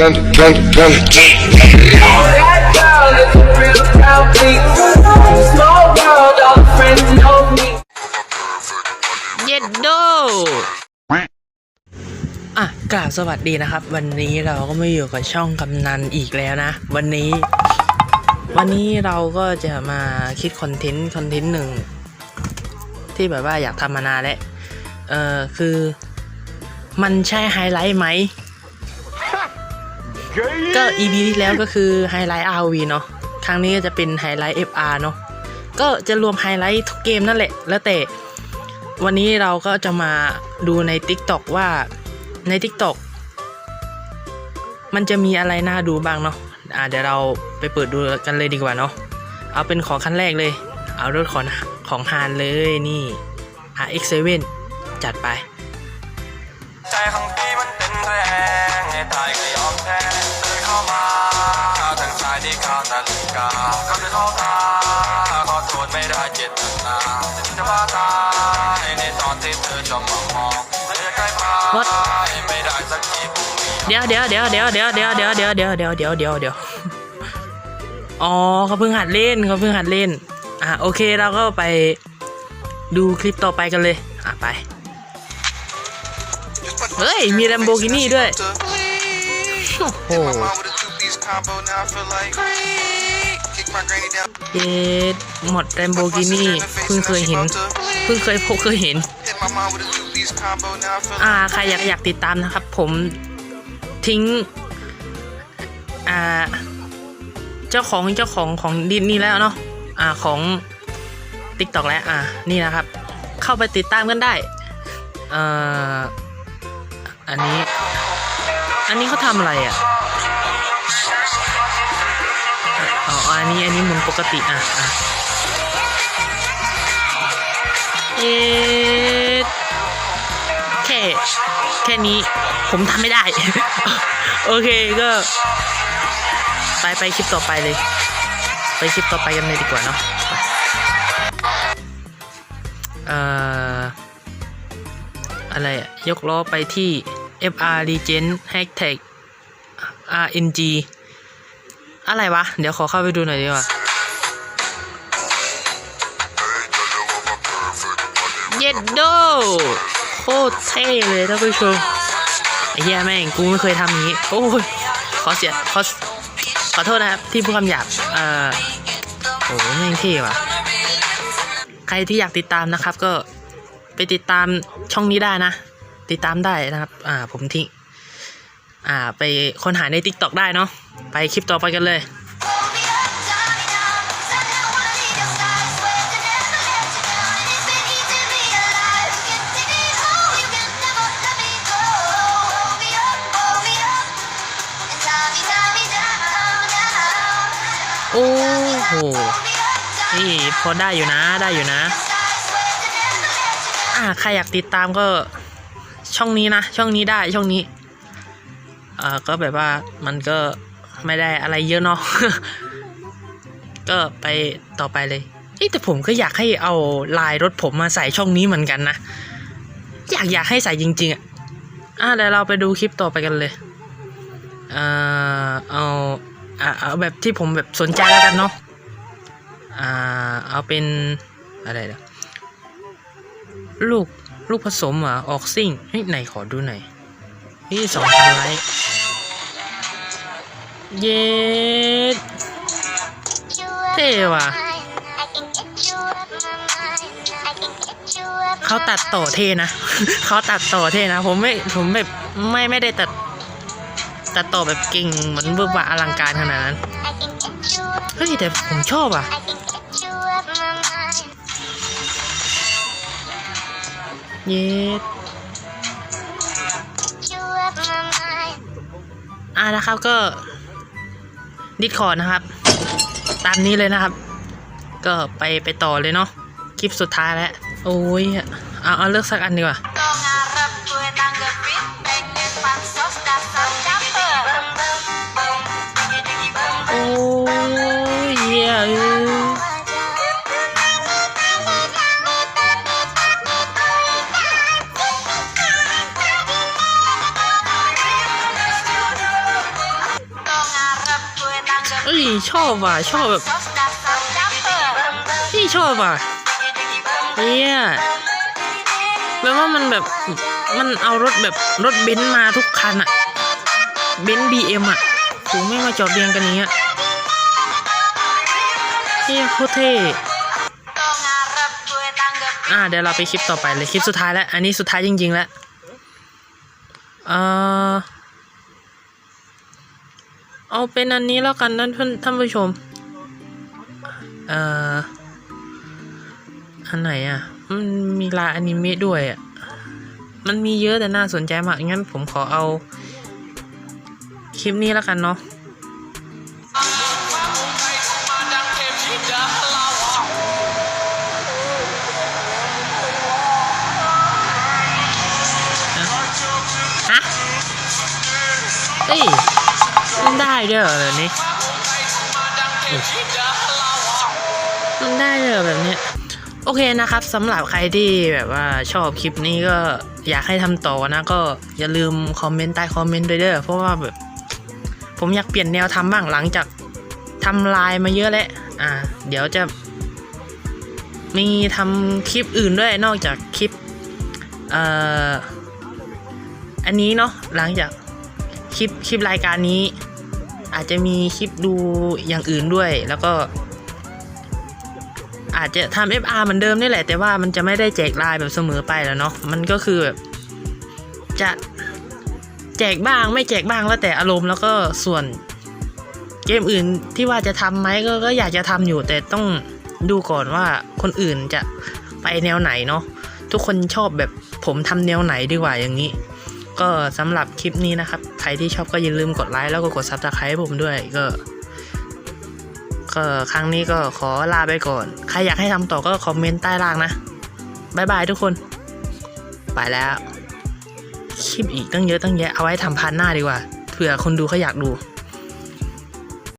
Panda, panda, panda. That girl is a real town freak. Small world, all the friends know me. เย็ดโดอะกราบสวัสดีนะครับ วันนี้เราก็มาอยู่กับช่องกำนันอีกแล้วนะ วันนี้ วันนี้เราก็จะมาคิดคอนเทนต์คอนเทนต์หนึ่งที่แบบว่าอยากทำมานานแล้วเออคือ มันใช่ไฮไลท์ไหม ก็ EP ที่แล้วก็คือไฮไลท์ RV เนาะ ครั้งนี้ก็จะเป็นไฮไลท์ FR เนาะ ก็จะรวมไฮไลท์ทุกเกมนั่นแหละ แล้วแต่ วันนี้เราก็จะมาดูใน TikTok ว่าใน TikTok มันจะมีอะไรน่าดูบ้างเนาะอ่าเดี๋ยวเราไปเปิดดูกันเลยดีกว่าเนาะ เอาเป็นของขั้นแรกเลย เอารถของของฮานเลยนี่ RX7 จัดไป ใจของพี่มันเป็นแรง ให้ตายก็ยอมแพ้เดินเข้ามาข้าวทางซ้ายที่ข้าวนาฬิกาเขาจะเข้าตาขอโทษไม่ได้เจตนาฉันจะบ้าตายในตอนที่เธอจ้องมามองเธอใกล้ไปไม่ได้สักทีบุรีเดี๋ยวเดี๋ยวเดี๋ยวเดี๋ยวเดี๋ยวเดี๋ยวเดี๋ยวเดี๋ยวเดี๋ยวเดี๋ยวเดี๋ยวเดี๋ยวเดี๋ยวอ๋อเขาเพิ่งหัดเล่นเขาเพิ่งหัดเล่นอะโอเคเราก็ไปดูคลิปต่อไปกันเลย อะไป เฮ้ย มี Lamborghini ด้วย โอ้โหเย็ดหมด Lamborghini เพิ่งเคยเห็น เพิ่งเคยพบเคยเห็นอ่า ใครอยากอยากติดตามนะครับ ผมทิ้ง อ่า เจ้าของเจ้าของของดินนี่แล้วเนาะ อ่าของ t ิ k t o k แล้ว อ่า นี่นะครับ เข้าไปติดตามกันได้ เอ่อ อันนี้ อันนี้เขาทำอะไรอะอ๋ออันนี้อันนี้หมุนปกติอะอะเอ๊ะแค่แค่นี้ผมทำไม่ได้ โอเคก็ ไปไปคลิปต่อไปเลย ไปคลิปต่อไปกันเลยดีกว่าเนาะเอ่ออะไรอะยกล้อไปที่ FR Legend Hashtag RNG อะไรวะ เดี๋ยวขอเข้าไปดูหน่อยดีกว่า เย็ดโด โคตรเท่เลยท่านผู้ชมไอ้เหี้ยแม่งกูไม่เคยทำอย่างนี้ โอ้ย ขอเสีย ขอ ขอโทษนะครับ ที่พูดคำหยาบ เอ่อ โอ้แม่งเท่ว่ะ ใครที่อยากติดตามนะครับก็ไปติดตามช่องนี้ได้นะ ติดตามได้นะครับอ่าผมทิ้งอ่าไปค้นหาใน t ิ k t o k ได้เนาะไปคลิปต่อไปกันเลยโอ้โห นี่พอได้อยู่นะ ได้อยู่นะ อ่า ใครอยากติดตามก็ ช่องนี้นะ ช่องนี้ได้ช่องนี้อ่าก็แบบว่ามันก็ไม่ได้อะไรเยอะเนาะก็ไปต่อไปเลยเอ๊ะแต่ผมก็อยากให้เอาลายรถผมมาใส่ช่องนี้เหมือนกันนะ อยากอยากให้ใส่จริง ๆ อะอ่าเดี๋ยวเราไปดูคลิปต่อไปกันเลยเอ่อเอาอ่าเอาแบบที่ผมแบบสนใจแล้วกันเนาะอ่าเอาเป็นอะไรเดี๋ยวลูก ลูกผสมอะออกซิ่งเฮ้ยไหนขอดูหน่อยนี่สองพันไลค์เย็ดเท่ว่ะเขาตัดต่อเท่นะ เขาตัดต่อเท่นะ ผมไม่ ผมแบบไม่ไม่ได้ตัด ตัดต่อแบบเก่งเหมือนเบิร์บอลังการขนาดนั้น เฮ้ยแต่ผมชอบอะ เย็ดอ่านะครับก็ดิสคอร์นะครับ ตามนี้เลยนะครับ ก็ไปไปต่อเลยเนาะคลิปสุดท้ายแล้ว โอ้ยเอาเอาเลือกสักอันดีกว่า อ้ยชอบว่ะชอบแบบพี่ชอบอะเนี่ยแปลว่ามันแบบมันเอารถแบบรถเบนซ์มาทุกคันอะเบนซ์บีเอ็มอะถูไม่มาจอดเรียงกันอย่างเงี้ยเฮียโคตรเท่อ่าเดี๋ยวเราไปคลิปต่อไปเลยคลิปสุดท้ายแล้ว อันนี้สุดท้ายจริงๆแล้วเออ เอาเป็นอันนี้แล้วกันนะท่านท่านผู้ชม เอ่อ อันไหนอะ มันมีลายอนิเมะด้วยอะ มันมีเยอะแต่น่าสนใจมาก งั้นผมขอเอา คลิปนี้แล้วกันเนาะฮะเอ้ ได้ด้วยเหรอแบบนี้มันได้ด้วยเหรอแบบนี้ โอเคนะครับสำหรับใครที่แบบว่าชอบคลิปนี้ก็อยากให้ทำต่อนะก็อย่าลืมคอมเมนต์ใต้คอมเมนต์ด้วยเด้อเพราะว่าแบบผมอยากเปลี่ยนแนวทำบ้างหลังจากทำลายมาเยอะแล้วอ่า เดี๋ยวจะมีทำคลิปอื่นด้วยนอกจากคลิปเอ่ออันนี้เนาะหลังจากคลิปคลิปรายการนี้ อาจจะมีคลิปดูอย่างอื่นด้วย แล้วก็ อาจจะทำ FR เหมือนเดิมนี่แหละ แต่ว่ามันจะไม่ได้แจกไลายแบบเสมอไปแล้วเนาะมันก็คือแบบจะแจกบ้างไม่แจกบ้างแล้วแต่อารมณ์แล้วก็ส่วนเกมอื่นที่ว่าจะทำไหมก็ก็อยากจะทำอยู่ แต่ต้องดูก่อนว่าคนอื่นจะไปแนวไหนเนาะทุกคนชอบแบบผมทำแนวไหนดีกว่าอย่างนี้ ก็สำหรับคลิปนี้นะครับ ใครที่ชอบก็อย่าลืมกดไลค์แล้วก็กดซับสไครต์ผมด้วยก็ก็ครั้งนี้ก็ขอลาไปก่อน ใครอยากให้ทำต่อก็คอมเมนต์ใต้ล่างนะบายบายทุกคน ไปแล้ว คลิปอีกตั้งเยอะตั้งแยะเอาไว้ทำพาร์ทหน้าดีกว่าเผื่อคนดูเขาอยากดู